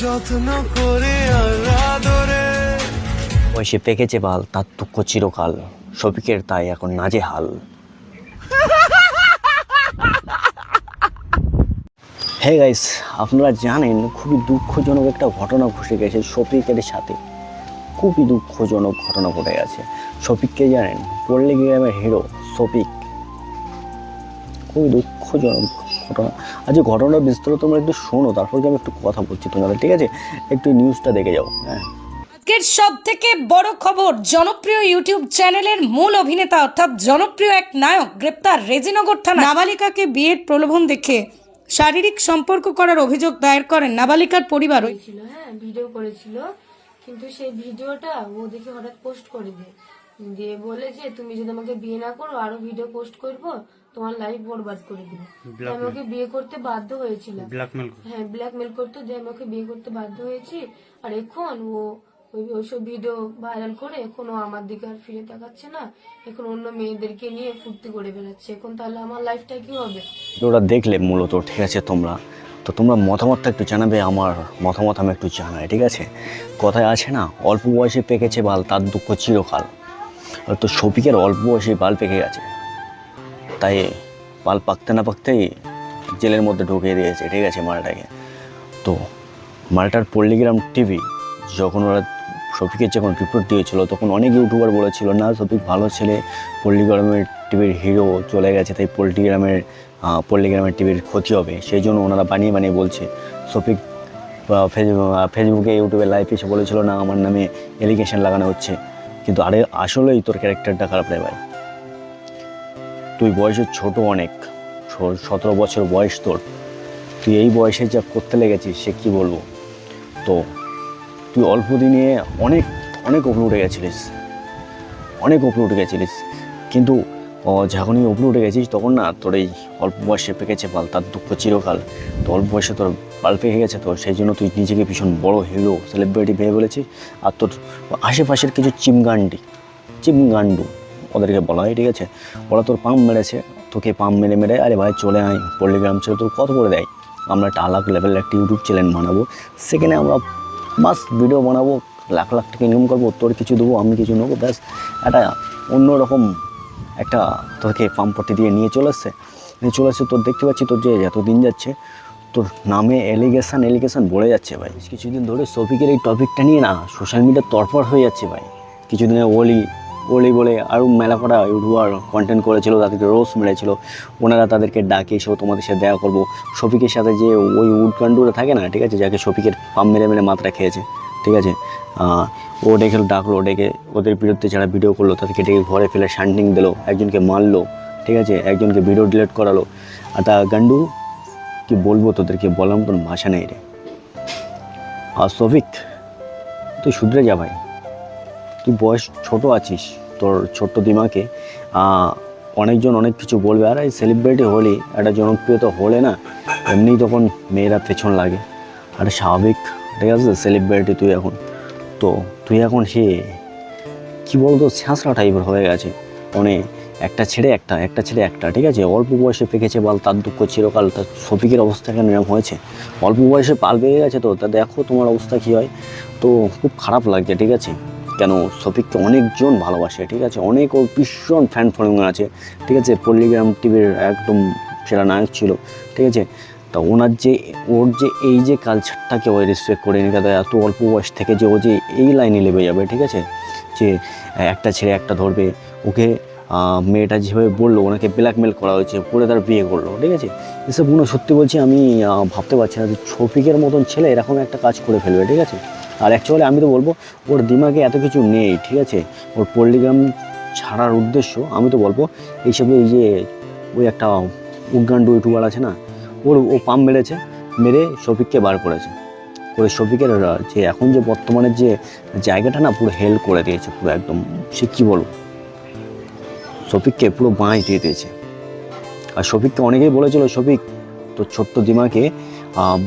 যত্ন করে আদরে। বয়সে পেকেছে বাল, তার দুঃখ চিরকাল। শফিকের তাই এখন নাজে হাল হে গাইস, আপনারা জানেন, খুবই দুঃখজনক একটা ঘটনা ঘটে গেছে শফিকের সাথে। খুবই দুঃখজনক ঘটনা ঘটে গেছে। শফিককে জানেন, পল্লী গ্রামের হিরো শফিক। খুবই দুঃখজনক ঘটনা। আজ ঘটনার বিস্তারিত তোমরা একটু শোনো তারপর আমি একটু কথা বলছি তোমাদের ঠিক আছে? একটু নিউজটা দেখে যাও। হ্যাঁ। আজকের সব থেকে বড় খবর জনপ্রিয় ইউটিউব চ্যানেলের মূল অভিনেতা অর্থাৎ জনপ্রিয় এক নায়ক গ্রেপ্তার রেজিনগর থানা নাবালিকাকে বিয়ের প্রলোভন দেখে শারীরিক সম্পর্ক করার অভিযোগ দায়ের করেন নাবালিকার পরিবার। ওই করেছিল হ্যাঁ ভিডিও করেছিল কিন্তু সেই ভিডিওটা ও দেখে হঠাৎ পোস্ট করে দেয় দিয়ে বলে যে তুমি যদি আমাকে বিয়ে না করো আরও ভিডিও পোস্ট করব তোমার লাইফ বরবাদ করে দিব তাই আমি ওকে বিয়ে করতে বাধ্য হয়েছিলাম। হ্যাঁ ব্ল্যাকমেল করতো যে আমি ওকে বিয়ে করতে বাধ্য হয়েছি। আর এখন ও ওই ওইসব ভিডিও ভাইরাল করে এখন ও আমার দিকে আর ফিরে তাকাচ্ছে না। এখন অন্য মেয়েদেরকে নিয়ে ফুর্তি করে বেড়াচ্ছে। এখন তাহলে আমার লাইফটা কি হবে? ওটা দেখলে মূলত ঠিক আছে তোমরা। তো তোমরা মতামতটা একটু জানাবে আমার মতামত আমি একটু জানাই ঠিক আছে? কথায় আছে না অল্প বয়সে পেকেছে বাল তার দুঃখ চিরকাল। আর তো শফিকের অল্প বয়সে বাল পেকে গেছে। তাই বাল পাকতে না পাকতেই জেলের মধ্যে ঢুকিয়ে দিয়েছে, ঠিক আছে মালটাকে। তো মালটার পল্লিগ্রাম টিভি যখন ওরা শফিকের যখন রিপোর্ট দিয়েছিল, তখন অনেক ইউটিউবার বলেছিল, না, শফিক ভালো ছেলে, পল্লিগ্রামের টিভির হিরো চলে গেছে, তাই পল্লীগ্রামের পল্লীগ্রামের টিভির ক্ষতি হবে। সেই জন্য ওনারা বানিয়ে বানিয়ে বলছে, শফিক ফেসবুক ফেসবুকে ইউটিউবে লাইভ এসে বলেছিল, না, আমার নামে এলিগেশন লাগানো হচ্ছে। কিন্তু আরে, আসলেই তোর ক্যারেক্টারটা খারাপ রে ভাই। তুই বয়সে ছোট অনেক। সতেরো বছর বয়স তোর। তুই এই বয়সে যা করতে লেগেছিস, সে কি বলব? তো, তুই অল্প দিনে অনেক অনেক উপরে উঠে গেছিলিস। অনেক উপরে উঠে গেছিলিস। কিন্তু যখনই উপরে উঠে গেছিস, তখন না তোর এই অল্প বয়সে পেকেছে পাল তার দুঃখ চিরকাল। তো অল্প বয়সে তোর পাল পেকে গেছে তো, সেই জন্য তুই নিজেকে ভীষণ বড় হিরো সেলিব্রিটি ভেবে বলেছিস। আর তোর আশেপাশের কিছু চিমগান্ডি, চিমগান্ডু ওদেরকে বলা হয়, ঠিক আছে? ওরা তোর পাম্প মেরেছে, তোকে পাম্প মেরে মেরে, আরে ভাই চলে আয়, পল্লীগ্রাম ছেড়ে তোর কত করে দেয়? আমরা একটা আলাদা লেভেলের একটা ইউটিউব চ্যানেল বানাবো, সেখানে আমরা মাস ভিডিও বানাবো, লাখ লাখ টাকা ইনকাম করব, তোর কিছু দেবো, আমি কিছু নেব, ব্যাস। একটা অন্যরকম একটা তোকে পাম্পটি দিয়ে নিয়ে চলে এসছে। নিয়ে চলে এসছে, তোর দেখতে পাচ্ছি তোর যে যত দিন যাচ্ছে, তোর নামে এলিগেশন এলিগেশন বলে যাচ্ছে ভাই। কিছুদিন ধরে শফিকের এই টপিকটা নিয়ে না সোশ্যাল মিডিয়া তরফর হয়ে যাচ্ছে ভাই। কিছুদিনে ওলি ওলি বলে আরও মেলা করা ইউটিউবার কন্টেন্ট করেছিল, তাদেরকে রোজ মেরেছিল। ওনারা তাদেরকে ডাকে এসেও তোমাদের সাথে দেখা করব। শফিকের সাথে যে ওই উডকান্ডুরা থাকে না, ঠিক আছে? যাকে শফিকের পাম মেরে মেরে মাত্রা খেয়েছে, ঠিক আছে? ও ডেকে ডাকলো, ডেকে ওদের বিরুদ্ধে যারা ভিডিও করল, তাদেরকে ডেকে ঘরে ফেলে শান্টিং দিলো, একজনকে মারলো, ঠিক আছে? একজনকে ভিডিও ডিলিট করালো। আর তা গান্ডু, কি বলব তোদেরকে, বলার মতন ভাষা নেই রে। আর শফিক, তুই শুধরে যা ভাই। তুই বয়স ছোট আছিস, তোর ছোট্ট দিমাকে অনেকজন অনেক কিছু বলবে। আর এই সেলিব্রিটি হলে, একটা জনপ্রিয়তা হলে না এমনি তখন মেয়েরা পেছন লাগে। আর, স্বাভাবিক, ঠিক আছে সেলিব্রিটি তুই এখন। তো, তুই এখন সে, কী বলতো ছ্যাঁচড়া টাইপের হয়ে গেছে। মানে একটা ছেড়ে একটা একটা ছেড়ে একটা, ঠিক আছে? অল্প বয়সে পেকেছে বল, তার দুঃখ চিরকাল, তার শফিকের অবস্থা কেন এরকম হয়েছে? অল্প বয়সে পাল পেয়ে গেছে তো, তা দেখো তোমার অবস্থা কী হয়। তো, খুব খারাপ লাগছে, ঠিক আছে? কেন শফিককে অনেকজন ভালোবাসে, ঠিক আছে? অনেক ওর ভীষণ ফ্যান ফলোয়িং আছে, ঠিক আছে? পল্লীগ্রাম টিভির একদম সেরা নায়ক ছিল, ঠিক আছে? তা ওনার যে, ওর যে এই যে কালচারটাকে ওই রেসপেক্ট করে নিয়ে গেছে এত অল্প বয়স থেকে যে ও যে এই লাইনে লেবে যাবে, ঠিক আছে? যে একটা ছেড়ে একটা ধরবে, ওকে মেয়েটা যেভাবে বলল, ওনাকে ব্ল্যাকমেল করা হয়েছে পরে তার বিয়ে করল, ঠিক আছে? এসবগুলো সত্যি বলছি আমি ভাবতে পারছি না যে ছফিকের মতন ছেলে এরকম একটা কাজ করে ফেলবে, ঠিক আছে? আর অ্যাকচুয়ালি আমি তো বলব, ওর দিমাগে এত কিছু নেই, ঠিক আছে? ওর পল্লীগ্রাম ছাড়ার উদ্দেশ্য, আমি তো বলব, এইসব এই যে ওই একটা উদ্গান্ড ইউটিউবার আছে না, ওর, ও পাম মেরেছে, মেরে শফিককে বার করেছে। করে শফিকের যে এখন যে বর্তমানের যে জায়গাটা না পুরো হেল্প করে দিয়েছে, পুরো একদম, সে কী বলব? শফিককে পুরো বাঁশ দিয়ে দিয়েছে। আর শফিককে অনেকেই বলেছিল, শফিক, তোর ছোট্ট দিমাকে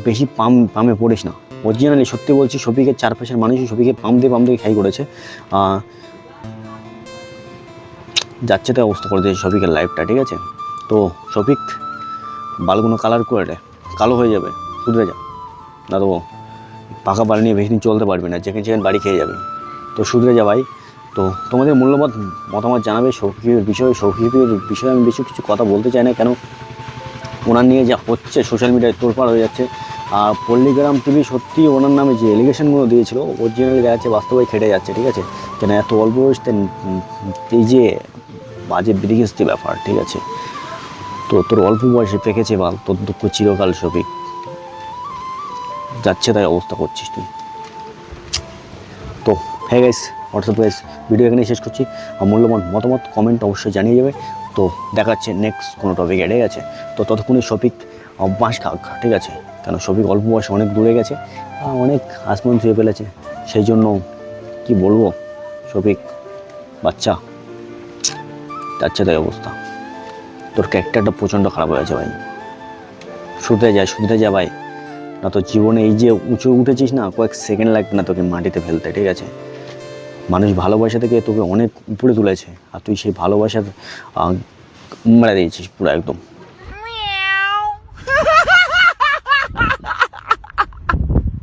বেশি পাম পামে পড়িস না। অরিজিনালি সত্যি বলছি শফিকের চারপাশের মানুষই শফিকে পাম দিয়ে পাম দিয়ে খাই করেছে। যাচ্ছে তো অবস্থা করে দিয়েছে শফিকের লাইফটা ঠিক আছে? তো শফিক বালগুলো কালার করে, কালো হয়ে যাবে, শুধরে যা। দাদু পাকা বাড়ি নিয়ে বেশি চলতে পারবি না, যেখানে যেখানে বাড়ি খেয়ে যাবে। তো শুধরে যা ভাই। তো তোমাদের মূল্যবান মতামত জানাবে সৌখিকের বিষয়ে সৌখিকের বিষয়ে আমি বেশি কিছু কথা বলতে চাই না, কেন? ওনার নিয়ে যা হচ্ছে সোশ্যাল মিডিয়ায় তোলপাড় হয়ে যাচ্ছে। আর পল্লীগ্রাম টিভি সত্যি ওনার নামে যে এলিগেশনগুলো দিয়েছিল অরিজিনালি যাচ্ছে বাস্তবে খেটে যাচ্ছে, ঠিক আছে? কেন এত অল্প বয়সতে এই যে বাজে বিধিগিস্তি ব্যাপার, ঠিক আছে? তো তোর অল্প বয়সে পেকেছে বাল, তোর দুঃখ চিরকাল সবিক যাচ্ছে তাই অবস্থা করছিস তুই। তো হ্যাঁ গাইস হোয়াটসঅ্যাপ গাইস ভিডিও এখানে শেষ করছি। আর মূল্যবান মতামত কমেন্ট অবশ্যই জানিয়ে যাবে তো দেখাচ্ছে নেক্সট কোনো টপিকে ঠিক আছে? তো ততক্ষণে শফিক বাঁশ খাক ঠিক আছে? কেন শফিক অল্প বয়সে অনেক দূরে গেছে অনেক আসমান ছুঁয়ে ফেলেছে। সেই জন্য কি বলব? শফিক বাচ্চা যাচ্ছে তাই অবস্থা। তোর ক্যারেক্টারটা প্রচণ্ড খারাপ হয়েছে ভাই। শুধরে যায় শুধরে যা ভাই। না তো জীবনে এই যে উঁচু উঠেছিস না, কয়েক সেকেন্ড লাগবে না তোকে মাটিতে ফেলতে, ঠিক আছে? মানুষ ভালোবাসা থেকে তোকে অনেক উপরে তুলেছে, আর তুই সেই ভালোবাসার মেরে দিয়েছিস পুরো একদম।